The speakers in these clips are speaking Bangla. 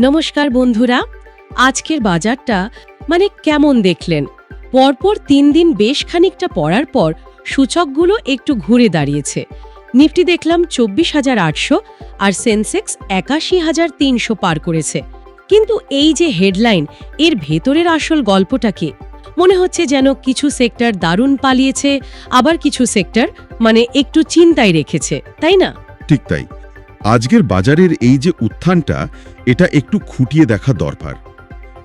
নমস্কার বন্ধুরা, আজকের বাজারটা মানে কেমন দেখলেন? পরপর তিন দিন বেশ খানিকটা পড়ার পর সূচকগুলো একটু ঘুরে দাঁড়িয়েছে। নিফটি দেখলাম চব্বিশ হাজার আটশো আর সেন্সেক্স একাশি হাজার তিনশো পার করেছে। কিন্তু এই যে হেডলাইন, এর ভেতরের আসল গল্পটা কি? মনে হচ্ছে যেন কিছু সেক্টর দারুণ পালিয়েছে, আবার কিছু সেক্টর মানে একটু চিন্তায় রেখেছে, তাই না? ঠিক তাই। আজকের বাজারের এই যে উত্থানটা, এটা একটু খুঁটিয়ে দেখা দরকার।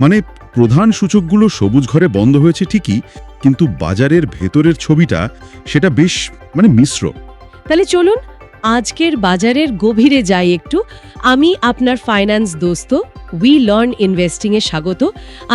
মানে প্রধান সূচকগুলো সবুজ ঘরে বন্ধ হয়েছে ঠিকই, কিন্তু বাজারের ভেতরের ছবিটা সেটা বেশ মানে মিশ্র। তাহলে চলুন আজকের বাজারের গভীরে যাই একটু। আমি আপনার ফাইন্যান্স দোস্ত উই লার্ন ইনভেস্টিং এ স্বাগত।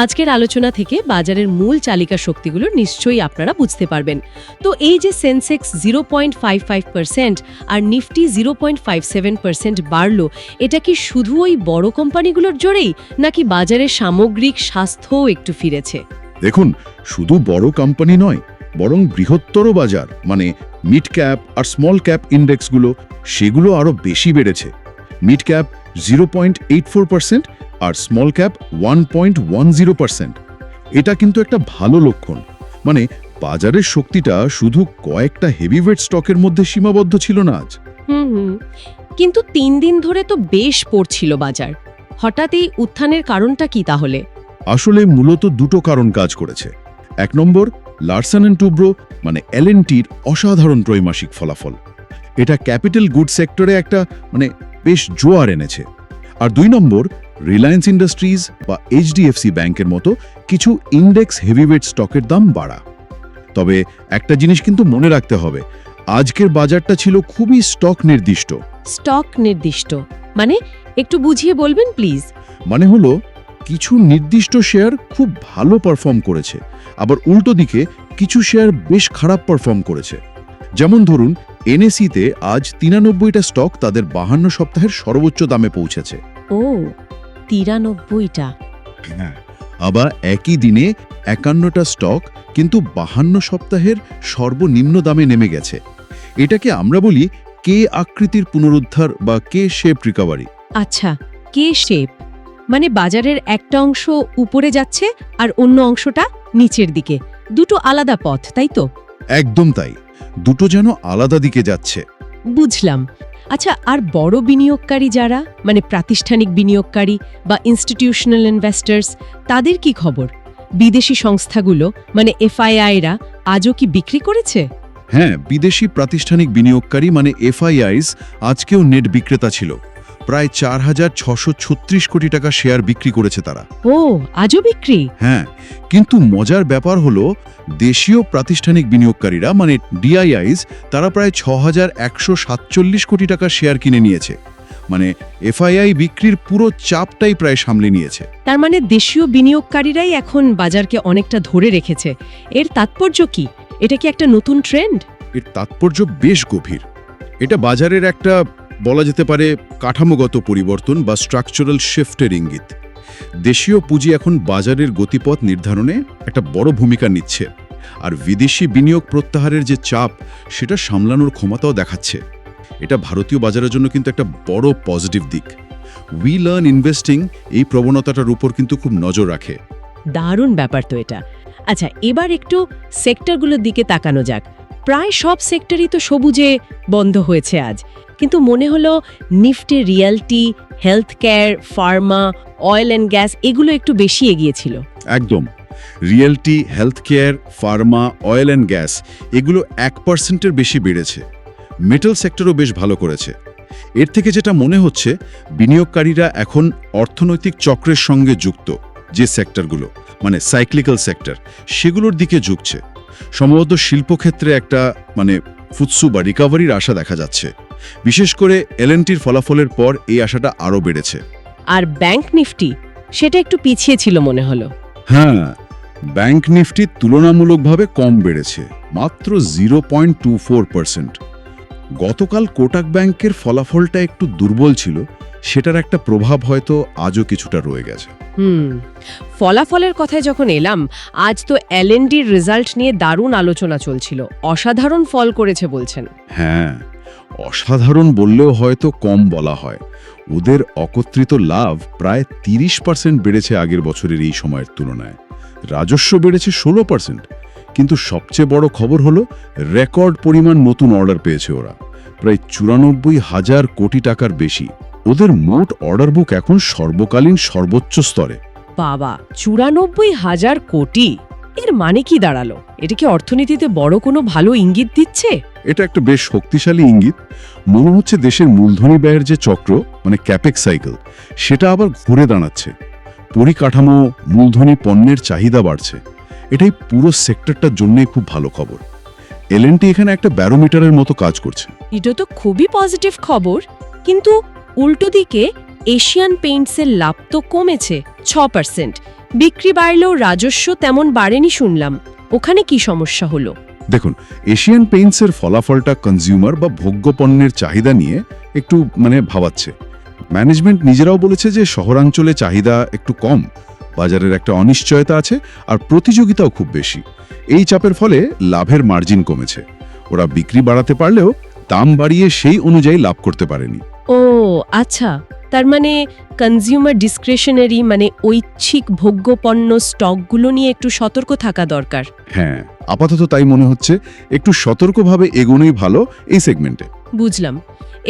আজকের আলোচনা থেকে বাজারের মূল চালিকা শক্তিগুলো নিশ্চয়ই আপনারা বুঝতে পারবেন। তো এই যে Sensex zero point five five percent আর Nifty zero point five seven percent বাড়ল, এটা কি শুধু ওই বড় কোম্পানিগুলোর জোরেই, নাকি বাজারের সামগ্রিক স্বাস্থ্যও একটু ফিরেছে? দেখুন, শুধু বড় কোম্পানি নয়, বরং বৃহত্তর বাজার মানে মিড ক্যাপ আর স্মল ক্যাপ ইন্ডেক্সগুলো সেগুলো আরও বেশি বেড়েছে। Mid cap zero point eight four percent আর small cap one point one zero percent. এটা কিন্তু একটা ভালো লক্ষণ। মানে বাজারের শক্তিটা শুধু কয়েকটা হেভিওয়েট স্টকের মধ্যে সীমাবদ্ধ ছিল না আজ। হুম হুম। কিন্তু তিন দিন ধরে তো বেশ পড়ছিল বাজার। হঠাৎ এই উত্থানের কারণটা কি তাহলে? আসলে মূলত দুটো কারণ কাজ করেছে। এক নম্বর লার্সন অ্যান্ড টুব্রো মানে এলএনটির অসাধারণ ত্রৈমাসিক ফলাফল। এটা ক্যাপিটাল গুড সেক্টরে একটা মানে বেশ জোয়ার এনেছে। আর দুই নম্বর রিলায়েন্স ইন্ডাস্ট্রিজ বা এইচডিএফসি ব্যাংকের মতো কিছু ইন্ডেক্স হেভিওয়েট স্টকের দাম বাড়া। তবে একটা জিনিস কিন্তু মনে রাখতে হবে আজকের বাজারটা ছিল খুবই স্টক নির্দিষ্ট। স্টক নির্দিষ্ট। মানে একটু বুঝিয়ে বলবেন প্লিজ? মানে হলো কিছু নির্দিষ্ট শেয়ার খুব ভালো পারফর্ম করেছে। আবার উল্টো দিকে কিছু শেয়ার বেশ খারাপ পারফর্ম করেছে। যেমন ধরুন এনএসিতে আজ তিরানব্বইটা স্টক তাদের বাহান্ন সপ্তাহের সর্বোচ্চ দামে পৌঁছেছে। ও তিরানব্বইটা। আবার একই দিনে একান্নটা স্টক কিন্তু বাহান্ন সপ্তাহের সর্বনিম্ন দামে নেমে গেছে। এটাকে আমরা বলি কে আকৃতির পুনরুদ্ধার বা কে শেপ রিকভারি আচ্ছা কে শেপ মানে বাজারের একটা অংশ উপরে যাচ্ছে আর অন্য অংশটা নিচের দিকে। দুটো আলাদা পথ তাই তো? একদম তাই। দুটো যেন আলাদা দিকে যাচ্ছে। বুঝলাম। আচ্ছা আর বড় বিনিয়োগকারী যারা মানে প্রাতিষ্ঠানিক বিনিয়োগকারী বা ইনস্টিটিউশনাল ইনভেস্টার্স তাদের কি খবর? বিদেশি সংস্থাগুলো মানে এফআইআইরা আজও কি বিক্রি করেছে? হ্যাঁ বিদেশি প্রাতিষ্ঠানিক বিনিয়োগকারী মানে এফআইআইস আজকেও নেট বিক্রেতা ছিল। প্রায় চার হাজার ছশো ছত্রিশ কোটি টাকা শেয়ার বিক্রি করেছে তারা। ও আজও বিক্রি? হ্যাঁ কিন্তু মজার ব্যাপার হলো দেশীয় প্রাতিষ্ঠানিক বিনিয়োগকারীরা মানে ডিআইআইস তারা প্রায় ছ হাজার একশো সাতচল্লিশ কোটি টাকা শেয়ার কিনে নিয়েছে। মানে এফআইআই বিক্রির পুরো চাপটাই প্রায় সামলে নিয়েছে। তার মানে দেশীয় বিনিয়োগকারীরাই এখন বাজারকে অনেকটা ধরে রেখেছে। এর তাৎপর্য কি? এটা কি একটা নতুন ট্রেন্ড এর তাৎপর্য বেশ গভীর। এটা বাজারের একটা বলা যেতে পারে কাঠামোগত পরিবর্তন বা স্ট্রাকচারাল শিফটের ইঙ্গিত। দেশীয় পুঁজি এখন বাজারের গতিপথ নির্ধারণে একটা বড় ভূমিকা নিচ্ছে, আর বিদেশি বিনিয়োগ প্রত্যাহারের যে চাপ, সেটা সামলানোর ক্ষমতাও দেখাচ্ছে। এটা ভারতীয় বাজারের জন্য কিন্তু একটা বড় পজিটিভ দিক। উই লার্ন ইনভেস্টিং এই প্রবণতাটার উপর কিন্তু খুব নজর রাখে। দারুণ ব্যাপার তো এটা। আচ্ছা এবার একটু সেক্টরগুলোর দিকে তাকানো যাক। প্রায় সব সেক্টরই তো সবুজে বন্ধ হয়েছে আজ। কিন্তু মনে হলো Nifty, realty health care pharma, oil and gas এগুলো একটু বেশি এগিয়েছিল একদম। Realty health care pharma, oil and gas এগুলো এক পার্সেন্টের বেশি বেড়েছে। মেটাল সেক্টরও বেশ ভালো করেছে। এর থেকে যেটা মনে হচ্ছে, বিনিয়োগকারীরা এখন অর্থনৈতিক চক্রের সঙ্গে যুক্ত যে সেক্টরগুলো মানে সাইক্লিক্যাল সেক্টর, সেগুলোর দিকে ঝুঁকছে। সম্ভবত শিল্পক্ষেত্রে একটা মানে ফুৎসু বা রিকভারির আশা দেখা যাচ্ছে। বিশেষ করে এলএনটির ফলাফলের পর এই আশাটা আরও বেড়েছে। আর ব্যাংক নিফটি সেটা একটু পিছিয়ে ছিল মনে হলো। হ্যাঁ ব্যাংক নিফটি তুলনামূলকভাবে কম বেড়েছে মাত্র zero point two four percent. গতকাল কোটাক ব্যাংকের ফলাফলটা একটু দুর্বল ছিল সেটার একটা প্রভাব হয়তো আজও কিছুটা রয়ে গেছে। হুম ফলাফলের কথায় যখন এলাম আজ তো এলএনডির রেজাল্ট নিয়ে দারুণ আলোচনা চলছিল। অসাধারণ ফল করেছে বলছেন। হ্যাঁ অসাধারণ বললেও হয়তো কম বলা হয়। ওদের একত্রিত লাভ প্রায় তিরিশ পার্সেন্ট বেড়েছে আগের বছরের এই সময়ের তুলনায়। রাজস্ব বেড়েছে ষোলো পার্সেন্ট কিন্তু সবচেয়ে বড় খবর হলো রেকর্ড পরিমাণ নতুন অর্ডার পেয়েছে ওরা। প্রায় চুরানব্বই হাজার কোটি টাকার বেশি। ওদের মোট অর্ডার বুক এখন সর্বকালীন সর্বোচ্চ স্তরে। বাবা চুরানব্বই হাজার কোটি। এর মানে কি দাঁড়াল? এটা কি অর্থনীতিতে বড় কোনো ভালো ইঙ্গিত দিচ্ছে? এটা একটা বেশ শক্তিশালী ইঙ্গিত। মনে হচ্ছে দেশের মূলধনী ব্যয়ের যে চক্র মানে ক্যাপেক সাইকেল সেটা আবার ঘুরে দাঁড়াচ্ছে। পরিকাঠামো মূলধনী পণ্যের চাহিদা বাড়ছে। এটাই পুরো সেক্টরটার জন্যই খুব ভালো খবর। এলএনটি এখানে একটা ব্যারোমিটারের মতো কাজ করছে। এটা তো খুবই পজিটিভ খবর। কিন্তু উল্টো দিকে এশিয়ান পেইন্টসের লাভ তো কমেছে ছ পার্সেন্ট বিক্রি বাড়লেও রাজস্ব তেমন বাড়েনি শুনলাম। ওখানে কি সমস্যা হলো? দেখুন, এশিয়ান পেইন্টসের ফলাফলটা কনজিউমার বা ভোগ্য পণ্যের চাহিদা নিয়ে একটু মানে ভাবাচ্ছে। ম্যানেজমেন্ট নিজেরাও বলেছে যে শহরাঞ্চলে চাহিদা একটু কম, বাজারের একটা অনিশ্চয়তা আছে আর প্রতিযোগিতাও খুব বেশি। এই চাপের ফলে লাভের মার্জিন কমেছে। ওরা বিক্রি বাড়াতে পারলেও দাম বাড়িয়ে সেই অনুযায়ী লাভ করতে পারেনি। ও আচ্ছা। তার মানে কনজিউমার ডিসক্রিশনারি মানে ঐচ্ছিক ভোগ্যপণ্য স্টকগুলো নিয়ে একটু সতর্ক থাকা দরকার। হ্যাঁ আপাতত তাই মনে হচ্ছে একটু সতর্কভাবে এগোনোই ভালো এই সেগমেন্টে বুঝলাম।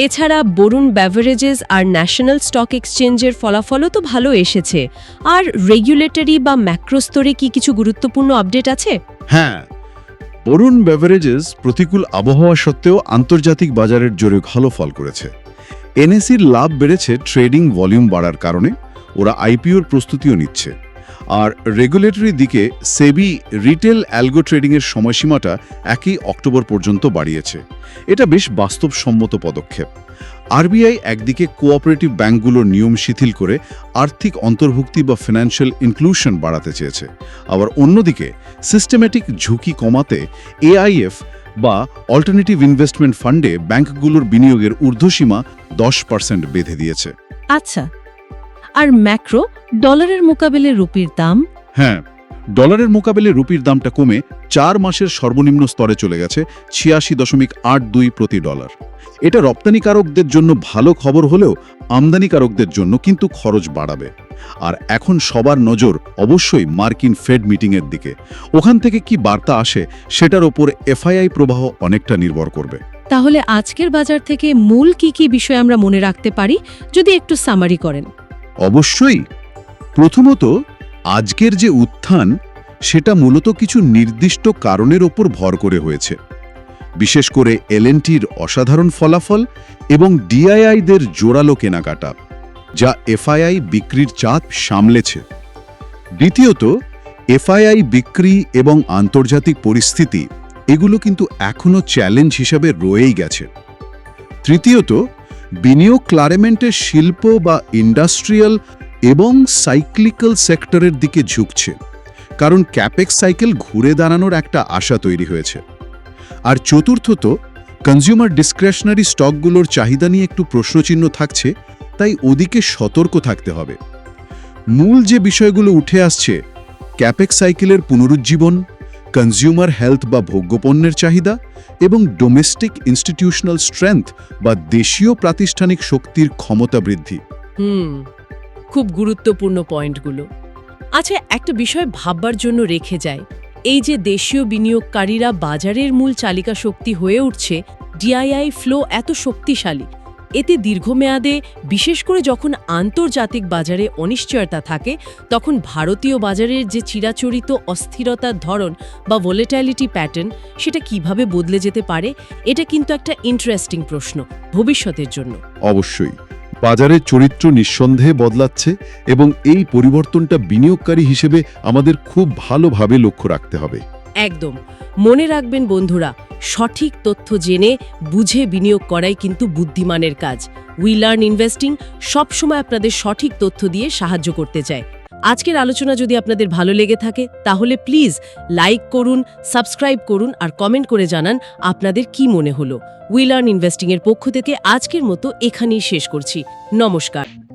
এছাড়া বরুণ ব্যাভারেজেস আর ন্যাশনাল স্টক এক্সচেঞ্জের ফলাফলও তো ভালো এসেছে। আর রেগুলেটরি বা ম্যাক্রো স্তরে কি কিছু গুরুত্বপূর্ণ আপডেট আছে? হ্যাঁ বরুণ বেভারেজেস প্রতিকূল আবহাওয়া সত্ত্বেও আন্তর্জাতিক বাজারের জোরে ভালো ফল করেছে। এনএসির লাভ বেড়েছে ট্রেডিং ভলিউম বাড়ার কারণে, ওরা আইপিওর প্রস্তুতিও নিচ্ছে। আর রেগুলেটরি দিকে সেবি রিটেল অ্যালগো ট্রেডিংয়ের সময়সীমাটা একই অক্টোবর পর্যন্ত বাড়িয়েছে। এটা বেশ বাস্তবসম্মত পদক্ষেপ। আরবিআই একদিকে কোঅপারেটিভ ব্যাংকগুলোর নিয়ম শিথিল করে আর্থিক অন্তর্ভুক্তি বা ফিনান্সিয়াল ইনক্লুশন বাড়াতে চেয়েছে। আবার অন্যদিকে, সিস্টেম্যাটিক ঝুঁকি কমাতে এআইএফ বা অল্টারনেটিভ ইনভেস্টমেন্ট ফান্ডে ব্যাংকগুলোর বিনিয়োগের ঊর্ধ্বসীমা দশ পার্সেন্ট বেঁধে দিয়েছে। আচ্ছা আর ম্যাক্রো ডলারের মোকাবেলে রুপির দাম? হ্যাঁ ডলারের মোকাবেলে রুপির দামটা কমে চার মাসের সর্বনিম্ন স্তরে চলে গেছে ছিয়াশি দশমিক আট দুই প্রতি ডলার। এটা রপ্তানিকারকদের জন্য ভালো খবর হলেও আমদানিকারকদের জন্য কিন্তু খরচ বাড়াবে। আর এখন সবার নজর অবশ্যই মার্কিন ফেড মিটিংয়ের দিকে। ওখান থেকে কি বার্তা আসে সেটার ওপর এফআইআই প্রবাহ অনেকটা নির্ভর করবে। তাহলে আজকের বাজার থেকে মূল কি কি বিষয় আমরা মনে রাখতে পারি? যদি একটু সামারি করেন। অবশ্যই। প্রথমত আজকের যে উত্থান সেটা মূলত কিছু নির্দিষ্ট কারণের ওপর ভর করে হয়েছে। বিশেষ করে এলএনটির অসাধারণ ফলাফল এবং ডিআইআইদের জোরালো কেনাকাটা। যা এফআইআই বিক্রির চাপ সামলেছে। দ্বিতীয়ত, এফআইআই বিক্রি এবং আন্তর্জাতিক পরিস্থিতি, এগুলো কিন্তু এখনও চ্যালেঞ্জ হিসেবে রয়েই গেছে। তৃতীয়ত, বিনিয়োগ ক্লারেমেন্টের শিল্প বা ইন্ডাস্ট্রিয়াল এবং সাইক্লিক্যাল সেক্টরের দিকে ঝুঁকছে, কারণ ক্যাপেক্স সাইকেল ঘুরে দাঁড়ানোর একটা আশা তৈরি হয়েছে। আর চতুর্থত কনজিউমার ডিসক্রেশনারি স্টকগুলোর চাহিদা নিয়ে একটু প্রশ্নচিহ্ন থাকছে তাই ওদিকে সতর্ক থাকতে হবে। মূল যে বিষয়গুলো উঠে আসছে ক্যাপেক্স সাইকেলের পুনরুজ্জীবন কনজিউমার হেলথ বা ভোগ্যপণ্যের চাহিদা এবং ডোমেস্টিক ইনস্টিটিউশনাল স্ট্রেংথ বা দেশীয় প্রাতিষ্ঠানিক শক্তির ক্ষমতা বৃদ্ধি। হুম, খুব গুরুত্বপূর্ণ পয়েন্টগুলো। আচ্ছা একটা বিষয় ভাববার জন্য রেখে যায় এই যে দেশীয় বিনিয়োগকারীরা বাজারের মূল চালিকা শক্তি হয়ে উঠছে ডিআইআই ফ্লো এত শক্তিশালী। এতে দীর্ঘমেয়াদে, বিশেষ করে যখন আন্তর্জাতিক বাজারে অনিশ্চয়তা থাকে, তখন ভারতীয় বাজারের যে চিরাচরিত অস্থিরতার ধরন বা ভোলেটাইলিটি প্যাটার্ন সেটা কীভাবে বদলে যেতে পারে, এটা কিন্তু একটা ইন্টারেস্টিং প্রশ্ন ভবিষ্যতের জন্য। অবশ্যই বাজারের চরিত্র নিঃসন্দেহে বদলাচ্ছে এবং এই পরিবর্তনটা বিনিয়োগকারী হিসেবে আমাদের খুব ভালোভাবে লক্ষ্য রাখতে হবে। একদম। মনে রাখবেন বন্ধুরা, সঠিক তথ্য জেনে বুঝে বিনিয়োগ করাই কিন্তু বুদ্ধিমানের কাজ। উই লার্ন ইনভেস্টিং সবসময় আপনাদের সঠিক তথ্য দিয়ে সাহায্য করতে চায়। আজকের আলোচনা যদি আপনাদের ভালো লেগে থাকে, তাহলে প্লিজ লাইক করুন সাবস্ক্রাইব করুন আর কমেন্ট করে জানান আপনাদের কি মনে হলো। উই লার্ন ইনভেস্টিং এর পক্ষ থেকে আজকের মতো এখানেই শেষ করছি। নমস্কার।